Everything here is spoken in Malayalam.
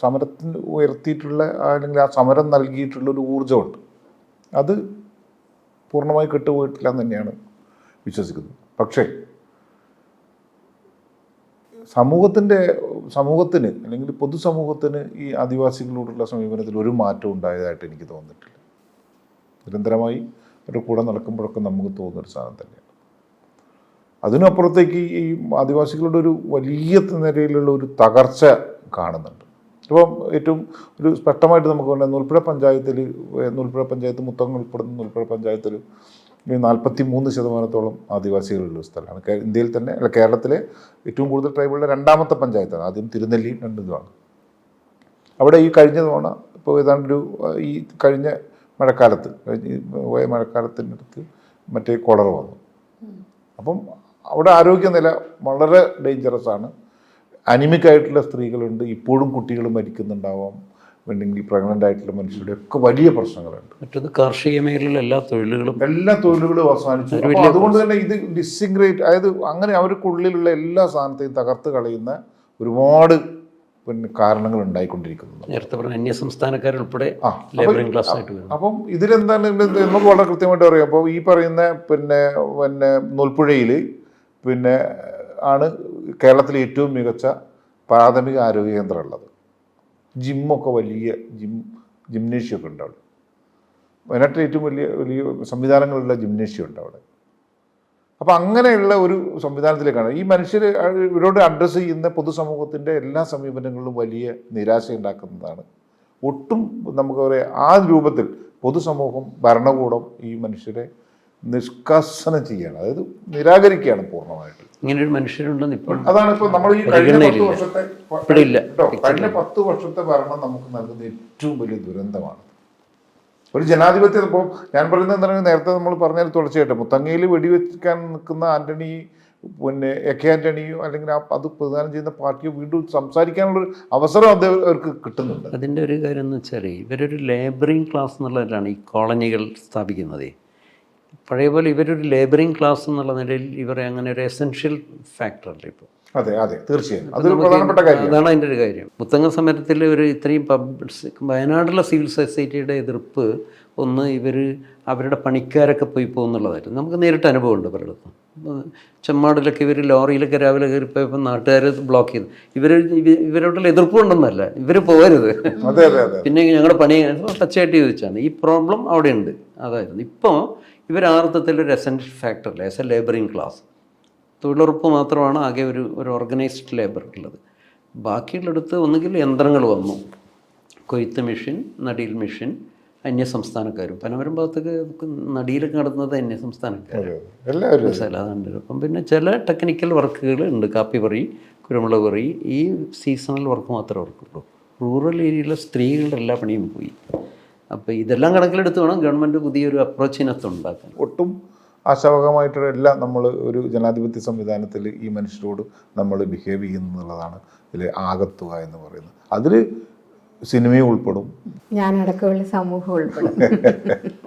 സമരത്തിന് ഉയർത്തിയിട്ടുള്ള അല്ലെങ്കിൽ ആ സമരം നൽകിയിട്ടുള്ള ഒരു ഊർജമുണ്ട്. അത് പൂർണമായി കെട്ടുപോയിട്ടില്ല എന്ന് തന്നെയാണ് വിശ്വസിക്കുന്നത്. പക്ഷേ സമൂഹത്തിന്റെ സമൂഹത്തിന് അല്ലെങ്കിൽ പൊതുസമൂഹത്തിന് ഈ ആദിവാസികളോടുള്ള സമീപനത്തിൽ ഒരു മാറ്റം ഉണ്ടായതായിട്ട് എനിക്ക് തോന്നിയിട്ടില്ല. നിരന്തരമായി ഒരു കൂടെ നടക്കുമ്പോഴൊക്കെ നമുക്ക് തോന്നുന്നൊരു സാധനം തന്നെയാണ്. അതിനപ്പുറത്തേക്ക് ഈ ആദിവാസികളുടെ ഒരു വലിയ നിലയിലുള്ള ഒരു തകർച്ച കാണുന്നുണ്ട്. ഇപ്പം ഏറ്റവും ഒരു സ്പഷ്ടമായിട്ട് നമുക്ക് പറഞ്ഞാൽ നൂൽപ്പുഴ പഞ്ചായത്തിൽ നൂൽപ്പുഴ പഞ്ചായത്ത് മുത്തങ്ങൾ ഉൾപ്പെടുന്ന നൂൽപ്പുഴ പഞ്ചായത്തിൽ ഈ നാൽപ്പത്തി മൂന്ന് ശതമാനത്തോളം ആദിവാസികളുള്ള സ്ഥലമാണ്. ഇന്ത്യയിൽ തന്നെ അല്ല കേരളത്തിലെ ഏറ്റവും കൂടുതൽ ട്രൈബുള്ള രണ്ടാമത്തെ പഞ്ചായത്താണ്. ആദ്യം തിരുനെല്ലിയും രണ്ടിതുമാണ് അവിടെ ഈ കഴിഞ്ഞ തവണ ഇപ്പോൾ ഏതാണ്ട് ഒരു ഈ കഴിഞ്ഞ മഴക്കാലത്ത് പോയ മഴക്കാലത്തിന്റെ അടുത്ത് മറ്റേ കുളർ വന്നു. അപ്പം അവിടെ ആരോഗ്യനില വളരെ ഡേഞ്ചറസ് ആണ് അനിമിക് ആയിട്ടുള്ള സ്ത്രീകളുണ്ട് ഇപ്പോഴും കുട്ടികൾ മരിക്കുന്നുണ്ടാവാം അല്ലെങ്കിൽ പ്രഗ്നന്റ് ആയിട്ടുള്ള മനുഷ്യരുടെ ഒക്കെ വലിയ പ്രശ്നങ്ങളുണ്ട്. മറ്റത് കാർഷിക മേഖലയിലെ എല്ലാ തൊഴിലുകളും എല്ലാ തൊഴിലുകളും അവസാനിച്ചു. അതുകൊണ്ട് തന്നെ ഇത് ഡിസിഗ്രേറ്റ് അതായത് അങ്ങനെ അവർക്കുള്ളിലുള്ള എല്ലാ സാധനത്തെയും തകർത്ത് കളയുന്ന ഒരുപാട് പിന്നെ കാരണങ്ങൾ ഉണ്ടായിക്കൊണ്ടിരിക്കുന്നു നേരത്തെ പറഞ്ഞ അന്യ സംസ്ഥാനക്കാരുൾപ്പെടെ ലേബറിംഗ് ക്ലാസ് ആയിട്ട് വരും അപ്പം ഇതിലെന്താണ് ഇത് നമുക്ക് വളരെ കൃത്യമായിട്ട് അറിയാം അപ്പോൾ ഈ പറയുന്ന പിന്നെ പിന്നെ നൂൽപ്പുഴയിൽ പിന്നെ ആണ് കേരളത്തിലെ ഏറ്റവും മികച്ച പ്രാഥമിക ആരോഗ്യ കേന്ദ്രം ഉള്ളത് ജിമ്മൊക്കെ വലിയ ജിം ജിംനേഷ്യമൊക്കെ ഉണ്ട് അവിടെ. വയനാട്ടിൽ ഏറ്റവും വലിയ വലിയ സംവിധാനങ്ങളുള്ള ജിംനേഷ്യം ഉണ്ട് അവിടെ. അപ്പോൾ അങ്ങനെയുള്ള ഒരു സംവിധാനത്തിലേക്കാണ്. ഈ മനുഷ്യർ ഇവരോട് അഡ്രസ്സ് ചെയ്യുന്ന പൊതുസമൂഹത്തിന്റെ എല്ലാ സമീപനങ്ങളിലും വലിയ നിരാശ ഉണ്ടാക്കുന്നതാണ് ഒട്ടും നമുക്ക് പറയാം ആ രൂപത്തിൽ പൊതുസമൂഹം ഭരണകൂടം ഈ മനുഷ്യരെ നിഷ്കാസനം ചെയ്യാണ്. അതായത് നിരാകരിക്കുകയാണ് പൂർണമായിട്ട്. ഇങ്ങനെ ഒരു മനുഷ്യരുണ്ടെന്ന് ഇപ്പോൾ അതാണ് ഇപ്പോൾ നമ്മൾ ഈ കഴിഞ്ഞ പത്ത്. വർഷത്തെ. കേട്ടോ, കഴിഞ്ഞ പത്ത് വർഷത്തെ ഭരണം നമുക്ക് നൽകുന്ന ഏറ്റവും വലിയ ദുരന്തമാണ്. ഒരു ജനാധിപത്യം ഇപ്പോൾ ഞാൻ പറയുന്നത് എന്താണ് നേരത്തെ നമ്മൾ പറഞ്ഞാൽ തുടർച്ചയായിട്ട് മുത്തങ്ങയിൽ വെടിവെക്കാൻ നിൽക്കുന്ന ആന്റണി പിന്നെ എ കെ ആന്റണിയോ അല്ലെങ്കിൽ ആ അത് പ്രധാനം ചെയ്യുന്ന പാർട്ടിയോ വീണ്ടും സംസാരിക്കാനുള്ളൊരു അവസരം അദ്ദേഹം അവർക്ക് കിട്ടുന്നുണ്ട്. അതിന്റെ ഒരു കാര്യം എന്ന് വെച്ചാൽ ഇവരൊരു ലേബറിംഗ് ക്ലാസ് എന്നുള്ളവരാണ് ഈ കോളനികൾ സ്ഥാപിക്കുന്നത്. പഴയ പോലെ ഇവരൊരു ലേബറിംഗ് ക്ലാസ് എന്നുള്ള നിലയിൽ ഇവരെ അങ്ങനെ ഒരു എസെൻഷ്യൽ ഫാക്ടറല്ല ഇപ്പോൾ അതെ അതെ തീർച്ചയായും. അതൊരു പ്രധാനപ്പെട്ട കാര്യം അതാണ് അതിന്റെ ഒരു കാര്യം. മുത്തങ്ങ സമരത്തിൽ ഒരു ഇത്രയും പബ്ലിക് വയനാട്ടിലെ സിവിൽ സൊസൈറ്റിയുടെ എതിർപ്പ് ഒന്ന് ഇവർ അവരുടെ പണിക്കാരൊക്കെ പോയി പോകുന്നുള്ളതായിരുന്നു. നമുക്ക് നേരിട്ട് അനുഭവമുണ്ട് പലയിടത്തും ചെമ്മാടിലൊക്കെ ഇവർ ലോറിയിലൊക്കെ രാവിലെ കയറിപ്പോയപ്പോൾ നാട്ടുകാർ ബ്ലോക്ക് ചെയ്തു. ഇവർ ഇവരോടുള്ള എതിർപ്പ് കൊണ്ടൊന്നല്ല ഇവർ പോകരുത്. പിന്നെ ഞങ്ങളുടെ പണി ടച്ചായിട്ട് ചോദിച്ചാണ്. ഈ പ്രോബ്ലം അവിടെയുണ്ട് അതായിരുന്നു. ഇപ്പോൾ ഇവർ ആർത്ഥത്തിൽ ഒരു എസെൻഷ്യൽ ഫാക്ടറല്ല ആസ് എ ലേബറിങ് ക്ലാസ് തൊഴിലുറപ്പ് മാത്രമാണ് ആകെ ഒരു ഒരു ഓർഗനൈസ്ഡ് ലേബർ ഉള്ളത്. ബാക്കിയുള്ളിടത്ത് ഒന്നുകിൽ യന്ത്രങ്ങൾ വന്നു. കൊയ്ത്ത് മെഷീൻ നടിയിൽ മെഷീൻ അന്യസംസ്ഥാനക്കാരും പനമരം ഭാഗത്തൊക്കെ നടിയിലൊക്കെ നടന്നത് അന്യ സംസ്ഥാനക്കാർ. അതെ, അതെ. എല്ലാവരും. മനസ്സിലായി അതുണ്ട് അപ്പം പിന്നെ ചില ടെക്നിക്കൽ വർക്കുകൾ ഉണ്ട്. കാപ്പി പറി കുരുമുളക് പറി ഈ സീസണൽ വർക്ക് മാത്രമേ അവർക്കുള്ളൂ റൂറൽ ഏരിയയിലെ സ്ത്രീകളുടെ എല്ലാ പണിയും പോയി. അപ്പോൾ ഇതെല്ലാം കണക്കിലെടുത്ത് വേണം ഗവൺമെന്റ് പുതിയൊരു അപ്രോച്ചിനകത്ത് ഉണ്ടാക്കാൻ. ഒട്ടും ആശാവകമായിട്ടുള്ള എല്ലാം നമ്മൾ ഒരു ജനാധിപത്യ സംവിധാനത്തിൽ ഈ മനുഷ്യരോട് നമ്മൾ ബിഹേവ് ചെയ്യുന്നു എന്നുള്ളതാണ് ഇതിലെ ആകത്തുക എന്ന് പറയുന്നത്. അതിൽ സിനിമയും ഉൾപ്പെടും. ഞാനടക്കമുള്ള സമൂഹം ഉൾപ്പെടും.